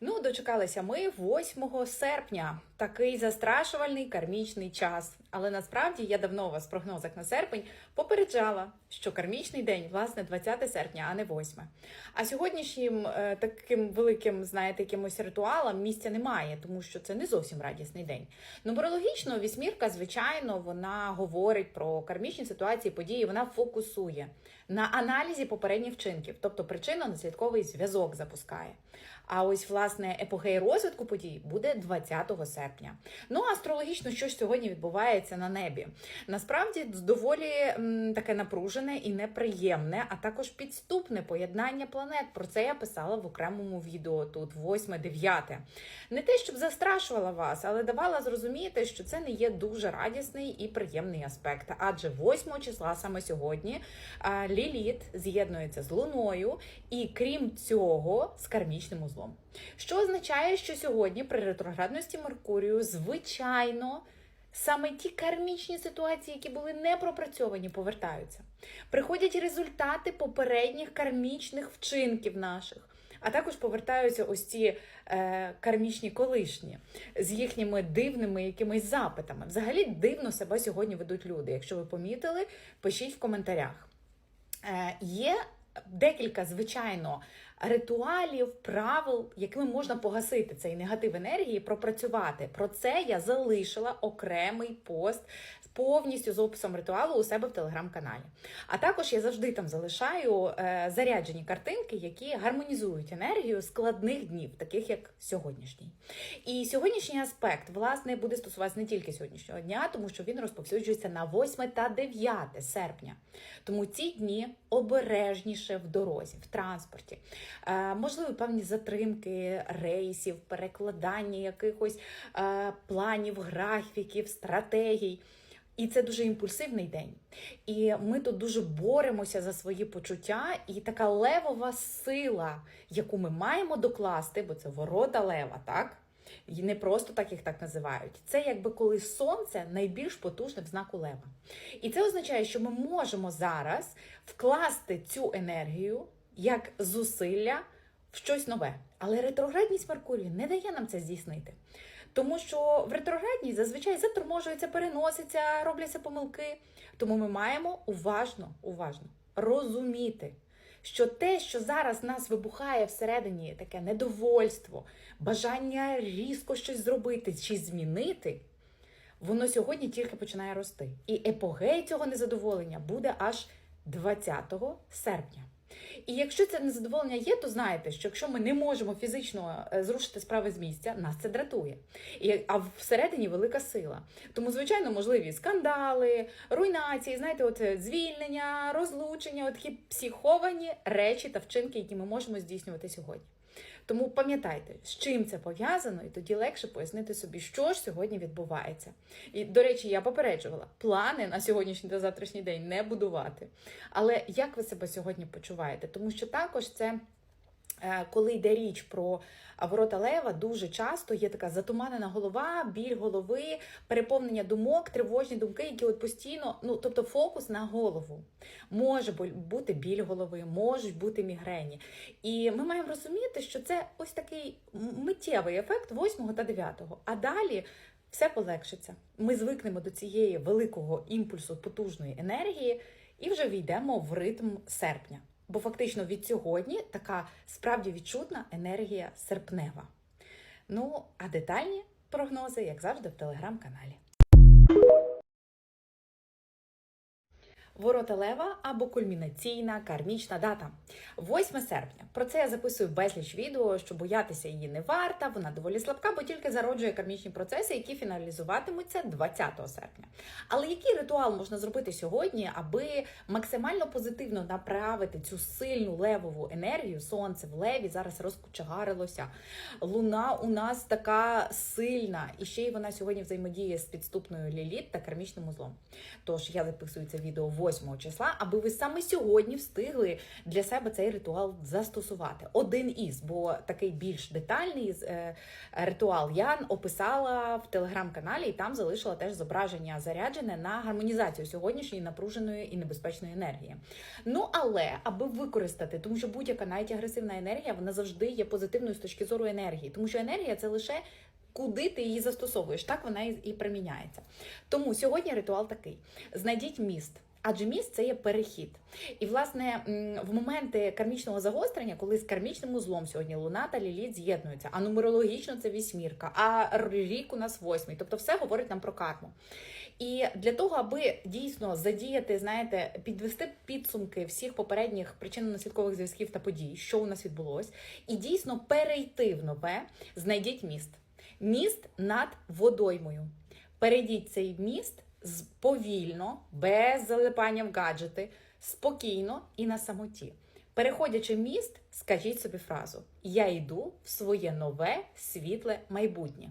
Ну, дочекалися ми 8 серпня. Такий застрашувальний кармічний час. Але насправді я давно вас в прогнозах на серпень попереджала, що кармічний день, власне, 20 серпня, а не 8. А сьогоднішнім е, таким великим, знаєте, якимось ритуалам місця немає, тому що це не зовсім радісний день. Нумерологічно вісьмірка, звичайно, вона говорить про кармічні ситуації, події, вона фокусує на аналізі попередніх вчинків, тобто причинно-наслідковий зв'язок запускає. А ось власне епогей розвитку подій буде 20 серпня. Ну астрологічно, що ж сьогодні відбувається на небі? Насправді доволі таке напружене і неприємне, а також підступне поєднання планет. Про це я писала в окремому відео тут, 8-9. Не те, щоб застрашувала вас, але давала зрозуміти, що це не є дуже радісний і приємний аспект. Адже 8 числа саме сьогодні Ліліт з'єднується з Луною, і крім цього, з кармічним узлом. Що означає, що сьогодні при ретроградності Меркурію, звичайно, саме ті кармічні ситуації, які були не пропрацьовані, повертаються. Приходять результати попередніх кармічних вчинків наших. А також повертаються ось ці е, кармічні колишні з їхніми дивними якимись запитами. Взагалі дивно себе сьогодні ведуть люди. Якщо ви помітили, пишіть в коментарях. Е, є декілька, звичайно, ритуалів, правил, якими можна погасити цей негатив енергії, пропрацювати. Про це я залишила окремий пост повністю з описом ритуалу у себе в телеграм-каналі. А також я завжди там залишаю е, заряджені картинки, які гармонізують енергію складних днів, таких як сьогоднішній. І сьогоднішній аспект, власне, буде стосуватися не тільки сьогоднішнього дня, тому що він розповсюджується на 8 та 9 серпня. Тому ці дні обережніше в дорозі, в транспорті. Е, можливі певні затримки рейсів, перекладання якихось е, планів, графіків, стратегій. І це дуже імпульсивний день. І ми тут дуже боремося за свої почуття, і така левова сила, яку ми маємо докласти, бо це ворота лева, так? І не просто так їх так називають. Це якби коли сонце найбільш потужне в знаку лева. І це означає, що ми можемо зараз вкласти цю енергію як зусилля в щось нове. Але ретроградність Меркурію не дає нам це здійснити. Тому що в ретроградній зазвичай заторможується, переноситься, робляться помилки. Тому ми маємо уважно, уважно розуміти, що те, що зараз нас вибухає всередині, таке недовольство, бажання різко щось зробити чи змінити, воно сьогодні тільки починає рости. І епогей цього незадоволення буде аж 20 серпня. І якщо це незадоволення є, то знаєте, що якщо ми не можемо фізично е, зрушити справи з місця, нас це дратує. І, а всередині велика сила. Тому, звичайно, можливі скандали, руйнації, знаєте, от е, звільнення, розлучення, от такі психовані речі та вчинки, які ми можемо здійснювати сьогодні. Тому пам'ятайте, з чим це пов'язано, і тоді легше пояснити собі, що ж сьогодні відбувається. І, до речі, я попереджувала, плани на сьогоднішній та завтрашній день не будувати. Але як ви себе сьогодні почуваєте? Тому що також це. Е, Коли йде річ про ворота лева, дуже часто є така затуманена голова, біль голови, переповнення думок, тривожні думки, які от постійно, ну тобто фокус на голову. Може бути біль голови, можуть бути мігрені. І ми маємо розуміти, що це ось такий миттєвий ефект 8 та 9. А далі все полегшиться. Ми звикнемо до цієї великого імпульсу потужної енергії і вже війдемо в ритм серпня. Бо фактично від сьогодні така справді відчутна енергія серпнева. Ну, а детальні прогнози, як завжди, в телеграм-каналі. Ворота Лева або кульмінаційна кармічна дата 8 серпня. Про це я записую безліч відео, що боятися її не варта. Вона доволі слабка, бо тільки зароджує кармічні процеси, які фіналізуватимуться 20 серпня. Але який ритуал можна зробити сьогодні, аби максимально позитивно направити цю сильну левову енергію? Сонце в леві зараз розкучагарилося. Луна у нас така сильна, і ще й вона сьогодні взаємодіє з підступною ліліт та кармічним узлом. Тож я записую це відео 8 числа, аби ви саме сьогодні встигли для себе цей ритуал застосувати. Один із, бо такий більш детальний е, ритуал я описала в телеграм-каналі, і там залишила теж зображення заряджене на гармонізацію сьогоднішньої напруженої і небезпечної енергії. Ну але аби використати, тому що будь-яка навіть агресивна енергія вона завжди є позитивною з точки зору енергії, тому що енергія це лише куди ти її застосовуєш, так вона і, і приміняється. Тому сьогодні ритуал такий: знайдіть міст. Адже міст це є перехід. І, власне, в моменти кармічного загострення, коли з кармічним узлом сьогодні Луна та Ліліт з'єднуються, а нумерологічно це вісьмірка, а рік у нас восьмий. Тобто все говорить нам про карму. І для того, аби дійсно задіяти, знаєте, підвести підсумки всіх попередніх причинно-наслідкових зв'язків та подій, що у нас відбулось, і дійсно перейти в нове, знайдіть міст. Міст над водоймою. Перейдіть цей міст повільно, без залипання в гаджети, спокійно і на самоті. Переходячи міст, скажіть собі фразу: Я йду в своє нове світле майбутнє.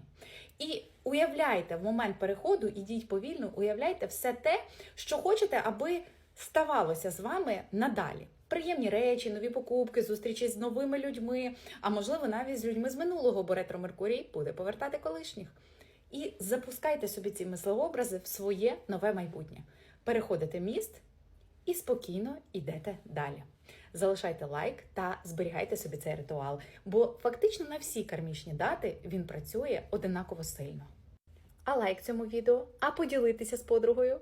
І уявляйте в момент переходу, ідіть повільно, уявляйте все те, що хочете, аби ставалося з вами надалі. Приємні речі, нові покупки, зустрічі з новими людьми, а можливо навіть з людьми з минулого, бо ретро Меркурій буде повертати колишніх. І запускайте собі ці мислеобрази в своє нове майбутнє. Переходите міст і спокійно йдете далі. Залишайте лайк та зберігайте собі цей ритуал, бо фактично на всі кармічні дати він працює одинаково сильно. А лайк цьому відео, а поділитися з подругою